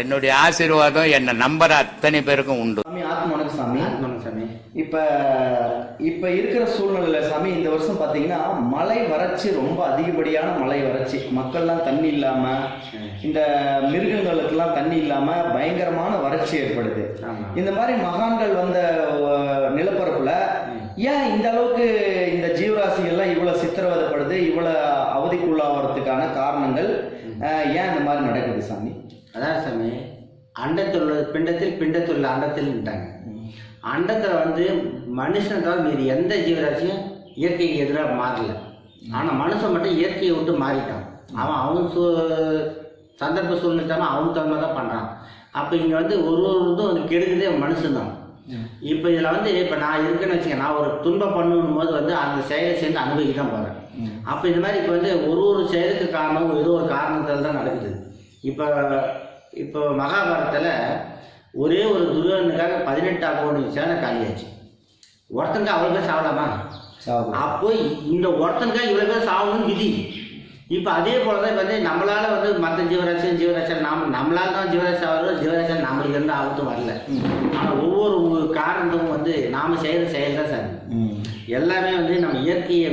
என்னுடைய ஆசீர்வாதம் என்னை நம்புற அத்தனை பேருக்கும் உண்டு. சாமி ஆத்ம வணக்கம் சாமி. ஆத்மன் சாமி. இப்ப இப்ப இருக்கிற சூழ்நிலையில சாமி இந்த வருஷம் பாத்தீங்கன்னா மழை வறட்சி ரொம்ப அதிகப்படியான மழை வறட்சி. மக்கள்லாம் தண்ணி இல்லாம இந்த மிருகங்களுக்கெல்லாம் தண்ணி இல்லாம பயங்கரமான வறட்சி ஏற்படுது. இந்த மாதிரி மகான்கள் வந்த நிலப்பரப்புல ஏன் இந்த அளவுக்கு இந்த ஜீவராசிகள்லாம் இவ்வளவு சித்திரவதைப்படுது இவ்வளவு அவதிக்குள்ளாகிறதுக்கான காரணங்கள் ஏன் இந்த மாதிரி நடக்குது சாமி? அண்டத்துள்ள உள்ள பிண்டத்தில் பிண்டத்துள்ள உள்ள அண்டத்தில்ட்டாங்க அண்டத்தில் வந்து மனுஷன் தவிர மீது எந்த ஜீவராசியும் இயற்கைக்கு எதிராக மாறல. ஆனால் மனுஷன் மட்டும் இயற்கையை விட்டு மாறிட்டான். அவன் அவன் சூ சந்தர்ப்ப சூழ்நிலை தவிர அவனுக்கு தகுந்த தான் பண்ணுறான் அப்போ இங்கே வந்து ஒரு ஒரு இதுவும் வந்து கெடுக்குதே மனுஷன்தான். இப்போ இதில் வந்து இப்போ நான் இருக்கேன்னு வச்சுக்க நான் ஒரு துன்பம் பண்ணணும் போது வந்து அந்த செயலை சேர்ந்து அனுபவிக்க தான் போகிறேன் அப்போ இந்த மாதிரி இப்போ வந்து ஒரு ஒரு செயலுக்கு காரணம் ஏதோ ஒரு காரணத்தால் தான் நடக்குது. இப்போ இப்போ மகாபாரதத்தில் ஒரே ஒரு துரியோதனுக்காக பதினெட்டு கோடி சேனை காலியாச்சு. ஒருத்தனுக்கு அவ்வளோ பேர் சாவலாமா? சாவு அப்போ இந்த ஒருத்தனுக்காக இவ்வளோ பேர் சாகணும்னு விதி. இப்போ அதே போல தான் வந்து நம்மளால வந்து மற்ற ஜீவராசியும் ஜீவராசியும் நாம நம்மளால தான் ஜீவராசி ஆகிறோம் ஜீவராசியில் நம்மளுக்கு எந்த ஆபத்தும் வரல. ஆனால் ஒவ்வொரு காரணத்தும் வந்து நாம் செய்கிற செயல் தான் சார். எல்லாமே வந்து நம்ம இயற்கையை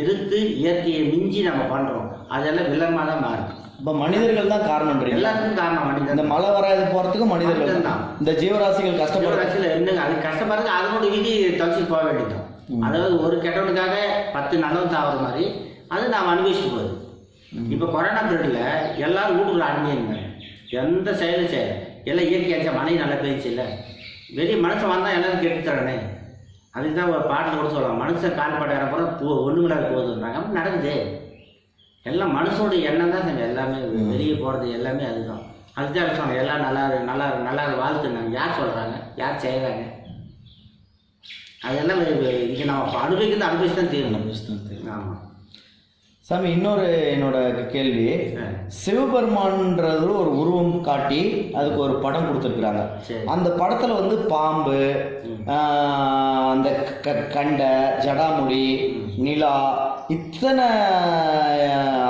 எதிர்த்து இயற்கையை மிஞ்சி நம்ம பண்ணுறோம் அதெல்லாம் வில்லங்கமாக தான் மாறுது. இப்ப மனிதர்கள் தான் காரணம்ன்றீங்க எல்லாத்துக்கும் காரணம் இந்த மழை வராது போறதுக்கு மனிதர்கள் தான். இந்த ஜீவராசிகள் கஷ்டப்படுறது என்னங்க? அது கஷ்டப்படுறது அதனோட விதி தவிச்சு போக வேண்டியதுதான். அதாவது ஒரு கெட்டவனுக்காக பத்து நல்லவன் சாகுற மாதிரி அது நாம் அனுபவிச்சுட்டு போகுது இப்போ கொரோனா பீரியடில் எல்லாரும் வீட்டுக்குள்ள அடங்கியிருந்தாங்க எந்த செயலும் செய்யல. எல்லாம் இயற்கையாச்சா மழை நல்லா பெய்ச்சு இல்லை. வெளியே மனுஷன் வந்தால் எல்லாரும் கெட்டு தரனே. அதுக்கு தான் ஒரு பாட்டில் கூட சொல்லலாம். மனுஷன் கால் பட இடம் போகிற பூ ஒன்றுமில்லாத போகுதுன்றாங்க. அப்படி நடக்குது. எல்லாம் மனுஷனோட எண்ணம் தான் சாமி எல்லாமே. வெளியே போகிறது எல்லாமே அதுதான். அதுதான் விஷயம் எல்லாம் நல்லா இரு நல்லா இரு நல்லா இரு வாழ்த்துனாங்க யார் சொல்கிறாங்க யார் செய்கிறாங்க அதெல்லாம் இங்கே நம்ம அனுபவிக்கிறது அனுபவிச்சு தான் தீரணும். ஆமாம் சாமி இன்னொரு என்னோட கேள்வி. சிவபெருமான்ன்றது ஒரு உருவம் காட்டி அதுக்கு ஒரு படம் கொடுத்துருக்குறாங்க. அந்த படத்துல வந்து பாம்பு அந்த க- கண்டை ஜடாமுடி நிலா இத்தனை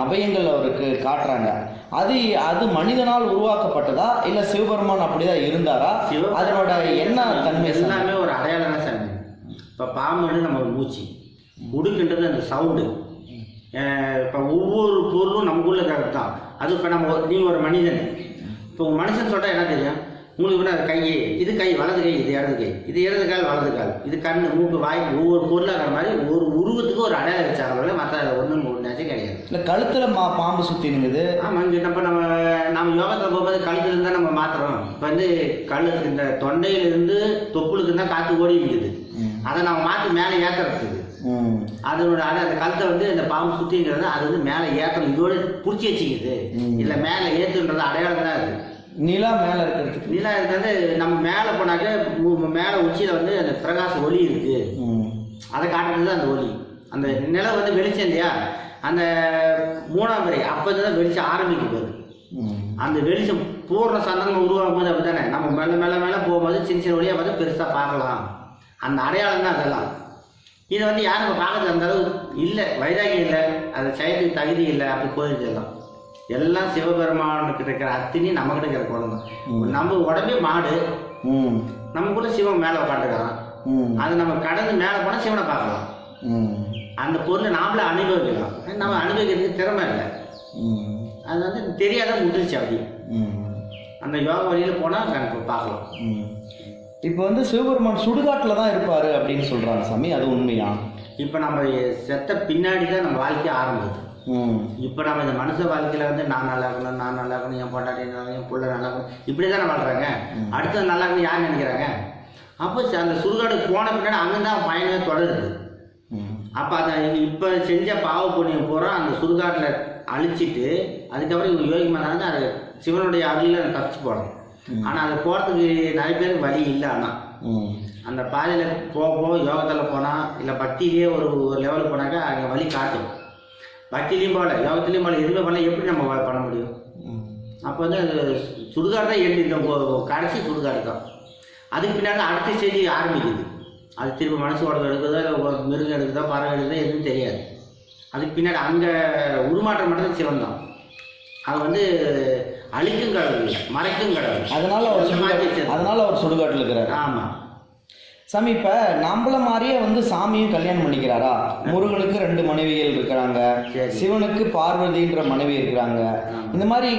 அபயங்கள் அவருக்கு காட்டுறாங்க. அது அது மனிதனால் உருவாக்கப்பட்டதா? இல்ல சிவபெருமான் அப்படிதான் இருந்தாரா? அதனோட என்ன தன்மை? எல்லாமே ஒரு அடையாளம் தான் சாமி இப்போ பாம்புன்னு நம்ம ஒரு மூச்சு. உடுக்குன்றது அந்த சவுண்டு இப்போ ஒவ்வொரு பொருளும் நமக்குள்ள இருக்கிறது தான். அது இப்போ நம்ம ஒரு- நீ ஒரு மனிதன். இப்போ மனுஷன் சொல்லிட்டா என்ன தெரியும்? அது கை இது கை வலது கை இது இடது கை. இது இடது கால் வலது கால். இது கண்ணு மூக்கு வாய் ஒவ்வொரு பொருளாக இருக்கிற மாதிரி ஒரு உருவத்துக்கு ஒரு அடையாளம் வச்சாங்க மற்ற ஒன்றும் ஒன்றாச்சும் கிடையாது. இல்ல கழுத்துல மா பாம்பு சுத்தி நிக்குது. ஆமாம் நம்ம நம்ம நம்ம யோகத்தில் போகும்போது கழுத்துல தான் நம்ம மாத்துறோம். இப்போ வந்து கழுத்து இந்த தொண்டையிலிருந்து தொப்புளுக்கு தான் காற்று ஓடி இருக்குது அதை நம்ம மாற்றி மேலே ஏற்றுறதுக்கு அதனோட அது அந்த கழுத்தை வந்து இந்த பாம்பு சுற்றிங்கிறது அது வந்து மேலே ஏற்றணும் இதோட பிடிச்சி வச்சுக்குது. இல்லை மேலே ஏற்றுன்றது அடையாளம் தான் அது. நிலா மேல இருக்கிறதுக்கு. நிலா இருக்கிறது நம்ம மேலே போனாக்க மேலே உச்சியில் வந்து அந்த பிரகாச ஒளி இருக்குது ம். அதை காட்டுறது தான் அந்த ஒளி. அந்த நிலம் வந்து வெளிச்சம் இல்லையா அந்த மூணாம் பிறை அப்போ தான் வெளிச்சம் ஆரம்பிக்கும் போது அந்த வெளிச்சம் பூர்ண சந்தனம் உருவாகும் போது அப்படி தானே நம்ம மேலே மேலே மேலே போகும்போது சின்ன சின்ன வழியாக பார்த்து பெருசாக பார்க்கலாம். அந்த அடையாளம் தான் அதெல்லாம். இதை வந்து யாரும் பார்க்கறது அந்த அளவு இல்லை. வைராகியம் இல்லை. அதை செய்யறதுக்கு தகுதி இல்லை. அப்படி போயிடுது எல்லாம் சிவபெருமானுக்கு இருக்கிற அத்தினி நம்மகிட்ட இருக்கிற குழந்தை. நம்ம உடம்பே மாடு. ம். நமக்குள்ள சிவன் மேலே உட்காந்துக்கிறான் ம். அது நம்ம கடந்து மேலே போனால் சிவனை பார்க்கலாம். ம். அந்த பொருளை நாமளே அனுபவிக்கலாம். நம்ம அனுபவிக்கிறதுக்கு திறமை இல்லை. ம். அது வந்து தெரியாத முட்டுருச்சு அப்படி. ம். அந்த யோக வழியில் போனால் கணக்கு பார்க்கலாம். ம். இப்போ வந்து சிவபெருமான் சுடுகாட்டில் தான் இருப்பாரு அப்படின்னு சொல்றாங்க சாமி. அது உண்மையா? இப்போ நம்ம செத்த பின்னாடி தான் நம்ம வாழ்க்கை ஆரம்பிக்குது. ம் இப்போ நம்ம இந்த மனுஷ வாழ்க்கையில் வந்து நான் நல்லா இருக்கணும் நான் நல்லா இருக்கணும் என் பொண்டாட்டி நல்லா என் பிள்ளை நல்லா இருக்கணும் இப்படி தானே வாழ்கிறாங்க அடுத்தது நல்லா இருக்கணும் யார் நினைக்கிறாங்க? அப்போ அந்த சுடுகாடுக்கு போன பின்னாடி அங்கே தான் பயணமே தொடருது. அப்போ அதை இப்போ செஞ்ச பாவ புண்ணியம் பூரா அந்த சுடுகாட்டில் அழிச்சிட்டு அதுக்கப்புறம் இவங்க யோகி மாதாங்க அது சிவனுடைய அருளில் தப்பிச்சு போகணும் ஆனால் அது போகிறதுக்கு நிறைய பேருக்கு வழி இல்லை ஆனால் அந்த பாதையில் போக போக யோகத்தில் போனால் இல்லை பக்தியிலேயே ஒரு ஒரு லெவலுக்கு போனாக்கா அங்கே வழி காட்டும். பக்திலையும் போகல யோகத்துலேயும் போகல எதுவுமே பண்ணல எப்படி நம்ம பண்ண முடியும்? அப்போ வந்து அது சுடுகாடு தான் எழுதி இந்த ஒ- கடைசி சுடுகாடு தான். அதுக்கு பின்னாடி அடுத்த ஸ்டேஜ் ஆரம்பிக்குது. அது திரும்ப மனசு உடம்பு எடுக்குதோ இல்லை மிருகம் எடுக்குதோ பறவை எடுக்குதோ எதுவும் தெரியாது. அதுக்கு பின்னாடி அங்கே உருமாற்றம் மட்டும் சிவன் தான். அது வந்து அழிக்கும் கடவுள் மறைக்கும் கடவுள். அதனால அவர். அதனால அவர் சுடுகாட்டில் இருக்கிறார். ஆமா. சாமி இப்ப நம்மள மாதிரியே வந்து சாமியும் கல்யாணம் பண்ணிக்கிறாரா? முருகனுக்கு ரெண்டு மனைவிகள் இருக்கிறாங்க. சிவனுக்கு பார்வதின்ற மனைவி இருக்கிறாங்க. இந்த மாதிரி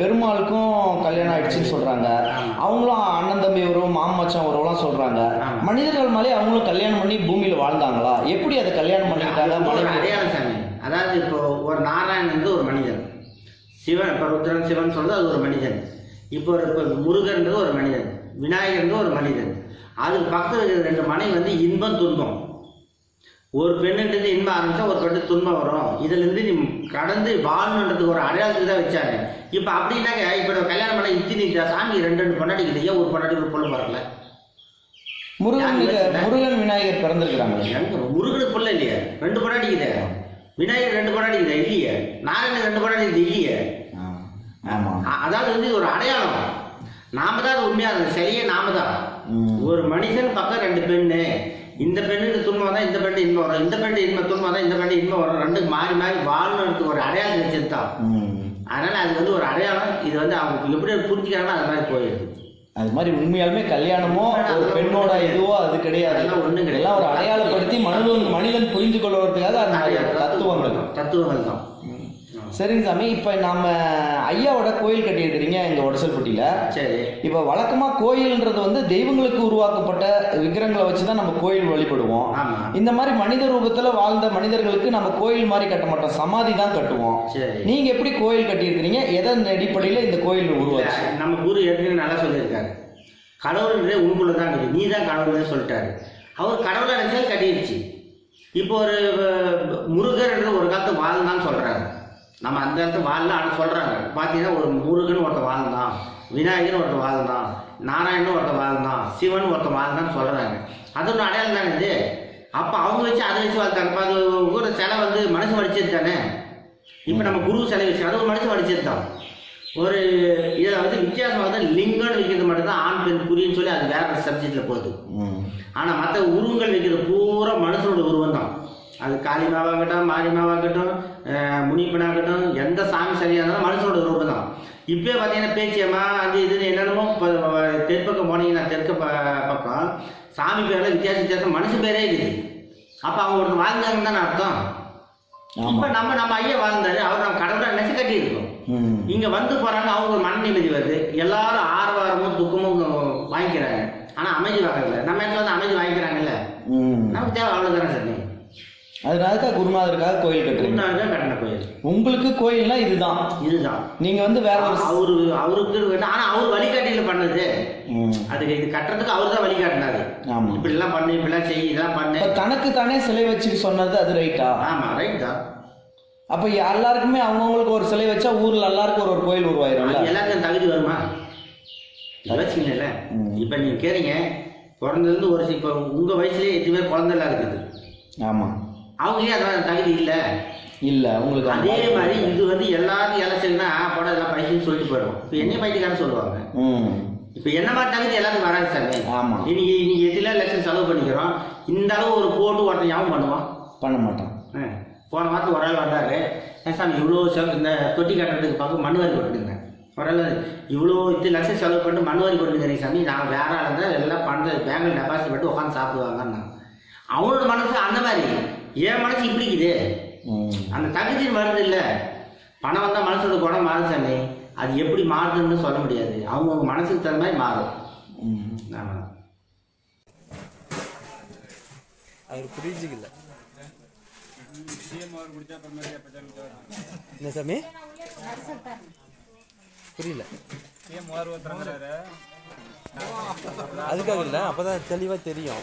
பெருமாளுக்கும் கல்யாணம் ஆயிடுச்சுன்னு சொல்றாங்க. அவங்களும் அண்ணன் தம்பி உறவு மாமச்சான் உறவுலாம் சொல்றாங்க. மனிதர்கள் மேலே அவங்களும் கல்யாணம் பண்ணி பூமியில வாழ்ந்தாங்களா? எப்படி அதை கல்யாணம் பண்ணிக்கிட்டாங்க? மனைவி அடையாளம் சாமி. அதாவது இப்போ ஒரு நாராயணன் வந்து ஒரு மனிதன். சிவன் இப்போ ருத்ரன் சிவன் சொல்றது அது ஒரு மனிதன். இப்போ இப்போ முருகன்றது ஒரு மனிதன். விநாயகர்ன்றது ஒரு மனிதன். அதுக்கு பக்கத்தில் இருக்கிற ரெண்டு மனைவி வந்து இன்பம் துன்பம். ஒரு பெண்ணுன்றது இன்பம் ஆரம்பிச்சா ஒரு பெண்ணு துன்பம் வரும். இதுலேருந்து நீ கடந்து வாழணுன்றதுக்கு ஒரு அடையாளத்துக்கு தான் வச்சாங்க. இப்போ அப்படின்னாக்க இப்போ கல்யாணம் பண்ண இத்தி நிற்கிறா சாமி ரெண்டு ரெண்டு பொண்டாட்டிக்கு ஏன் ஒரு பொண்டாட்டி ஒரு பொண்ணு பரல முருகன்? முருகன் விநாயகர் பிறந்திருக்கிறாங்க முருகனுக்கு புள்ள இல்லையே. ரெண்டு பொண்டாட்டிக்குதே விநாயகர் ரெண்டு பொண்டாட்டிக்குதே இல்லையே. நாராயணன் ரெண்டு பொண்டாட்டிக்குது இல்லையே. ஆமா. அ- அதாவது வந்து இது ஒரு அடையாளம். நாம தான் அது? உண்மையா இருந்தது சரியே நாம தான். ஒரு மனுஷன் பக்கம் ரெண்டு பெண்ணு. இந்த பெண்ணுக்கு துன்பம் தான் இந்த பெண்ணு இன்பம் வரும். இந்த பெண்ணு இன்பம் துன்பம் தான் இந்த பெண்ணு இன்பம் வரும். ரெண்டு மாறி மாறி வாழணுன்றதுக்கு ஒரு அடையாளம் வச்சது தான் ம். அதனால அது வந்து ஒரு அடையாளம். இது வந்து அவங்க எப்படி புரிஞ்சுக்கிறாங்களோ அது மாதிரி போயிடுது. அது மாதிரி உண்மையாலுமே கல்யாணமோ ஒரு பெண்ணோட இதுவோ அது கிடையாது. ஒண்ணும் கிடையாது. ஒரு அடையாளப்படுத்தி மனிதன் மனிதன் புரிந்து கொள்வதற்காக அந்த தத்துவங்கள். தத்துவங்கள் தான். சரிங்க சாமி இப்போ நம்ம ஐயாவோட கோயில் கட்டியிருக்கிறீங்க இந்த ஒடசல்பட்டியில சரி. இப்போ வழக்கமா கோயில்ன்றது வந்து தெய்வங்களுக்கு உருவாக்கப்பட்ட விக்கிரங்களை வச்சு தான் நம்ம கோயில் வழிபடுவோம். இந்த மாதிரி மனித ரூபத்துல வாழ்ந்த மனிதர்களுக்கு நம்ம கோயில் மாதிரி கட்ட மாட்டோம். சமாதி தான் கட்டுவோம். சரி. நீங்க எப்படி கோயில் கட்டியிருக்கிறீங்க? எதன் அடிப்படையில இந்த கோயில் உருவாச்சு? நம்ம குரு ஏற்கனவே நல்லா சொல்லியிருக்காரு. கடவுள்ன்றே உங்களுக்குள்ள தான் இருக்குது நீ தான் கடவுள்னு சொல்லிட்டாரு. அவர் கடவுளை நினைச்சால் கட்டிடுச்சு இப்போ ஒரு அஹ், முருகர்ன்ற ஒரு காலத்து வாழ்ந்தான்னு சொல்றாங்க. நம்ம அந்த இடத்துல வாழல ஆனால் சொல்றாங்க. பார்த்தீங்கன்னா ஒரு முருகன் ஒருத்தன் வாழ்ந்தான் விநாயகர் ஒருத்தன் வாழ்ந்தான் நாராயணன் ஒருத்தன் வாழ்ந்தான் சிவன் ஒருத்தன் வாழ்ந்தான்னு சொல்றாங்க. அது ஒன்று அடையாளம் தானே இது? அப்போ அவங்க வச்சு அதை வச்சு வாழ்த்தாங்க இப்போ அது ஒரு சிலை வந்து மனுஷன் வடிச்சது தானே? இப்போ நம்ம குரு சிலை வச்சு அது ஒரு மனுஷன் வடிச்சது தான். ஒரு இதில் வந்து வித்தியாசம் வந்து லிங்கம்னு வைக்கிறது மட்டும்தான் ஆண் பெண் குறின்னு சொல்லி அது வேற சப்ஜெக்டில் போகுது. ஆனால் மற்ற உருவங்கள் வைக்கிறது பூரா மனுஷனோட உருவம் தான் அது காளிமாவாகட்டும் மாரிமாவாகட்டும் அஹ், முனிப்பனாகட்டும் எந்த சாமி சரியாக இருந்தாலும் மனுஷனோட உருவம் தான். இப்போ பார்த்தீங்கன்னா பேச்சியம்மா அது இதுன்னு என்னென்னமோ தெற்பக்கம் போனீங்கன்னா தெற்கு ப பக்கம் சாமி பேரில் வித்தியாச வித்தியாசம் மனுஷன் பேரே இருக்குது. அப்போ அவங்க ஒருத்தர் வாழ்ந்தாங்கன்னு தானே அர்த்தம். இப்போ நம்ம நம்ம ஐயா வாழ்ந்தாரு அவர் நம்ம கடவுளை நினைச்சு கட்டியிருக்கோம். இங்க வந்து போறாங்க அவங்க மன நிம்மதி வருது. எல்லாரும் ஆரவாரமும் துக்கமும் வாங்கிக்கிறாங்க. ஆனா அமைதி வாங்கல. நம்ம இடத்துல வந்து அமைதி வாங்கிக்கிறாங்கல்ல. நமக்கு தேவை அவ்வளவுதானே சாமி அதனால குருநாதருக்காக கோயில் கட்டுறீங்க. குருநாதர் கட்டின கோயில். உங்களுக்கு கோயில்னா இதுதான். இதுதான். நீங்க வந்து வேற ஒரு அவரு அவருக்கு வேண்டாம் ஆனா அவர் வழிகாட்டியில பண்ணது. அதுக்கு இது கட்டுறதுக்கு அவர் தான் வழிகாட்டினாரு. ஆமா. இப்படி எல்லாம் பண்ணு இப்படி எல்லாம் செய் இதெல்லாம் பண்ணு. தனக்கு தானே சிலை வச்சு சொன்னது அது ரைட்டா ஆமா ரைட் தான். அப்ப எல்லாருக்குமே அவங்கவுங்களுக்கு ஒரு சிலை வச்சா ஊர்ல எல்லாருக்கும் ஒரு ஒரு கோயில் உருவாயிரும்ல? எல்லாருக்கும் தகுதி வருமா? யோசிக்கல ம். இப்ப நீங்க கேறீங்க பிறந்ததுலேருந்து ஒரு இப்ப உங்க வயசுலயே எட்டு பேர் குழந்தை இருக்குது? ஆமா. அவங்க ஏன் அதான் தகுதி இல்லை? இல்ல உங்களுக்கு அதே மாதிரி இது வந்து எல்லாரும் எலெக்ஷன்னா போட எல்லாம் பைக்குன்னு சொல்லிட்டு போயிடும். இப்போ என்ன பைக்குக்காரன்னு சொல்லுவாங்க? ம். இப்போ என்ன மாதிரி தகுதி எல்லாத்துக்கும் வராது சாமி ஆமா. இன்னைக்கு இன்னைக்கு எதில லட்சம் செலவு பண்ணிக்கிறோம்? இந்த அளவு ஒரு போட்டு ஒருத்தன் ஞாபகம் பண்ணுவான்? பண்ண மாட்டான். ஆ. போன வாரத்தில் ஒரு ஆள் வந்தாரு. சாமி இவ்வளோ செலவு இந்த தொட்டி கட்டுறதுக்கு பார்க்க மண் வாரி கொட்டுங்க ஒரு ஆள் இவ்வளோ இத்தனை லட்சம் செலவு பண்ணிட்டு மண் வாரி கொட்டுங்கிறீங்க சாமி. நான் வேற ஆள் இருந்தால் எல்லாம் பணத்தை பேங்கில் டெபாசிட் பண்ணிட்டு உட்காந்து சாப்பிடுவாங்கன்னு அவனோட மனசு அந்த மாதிரி. என் மனசு இப்படி இருக்குது. ம். அந்த தகுதி வருது இல்லை. பணம் வந்தால் மனசோட குணம் சாமி. அது எப்படி மாறுதுன்னு சொல்ல முடியாது. அவங்கவுங்க மனசுக்கு தகுந்த மாதிரி மாறும். ஆமாம் அவர் புரிஞ்சுக்கல. என்ன சாமி? புரியல. அதுக்காக இல்லை அப்பதான் தெளிவா தெரியும்.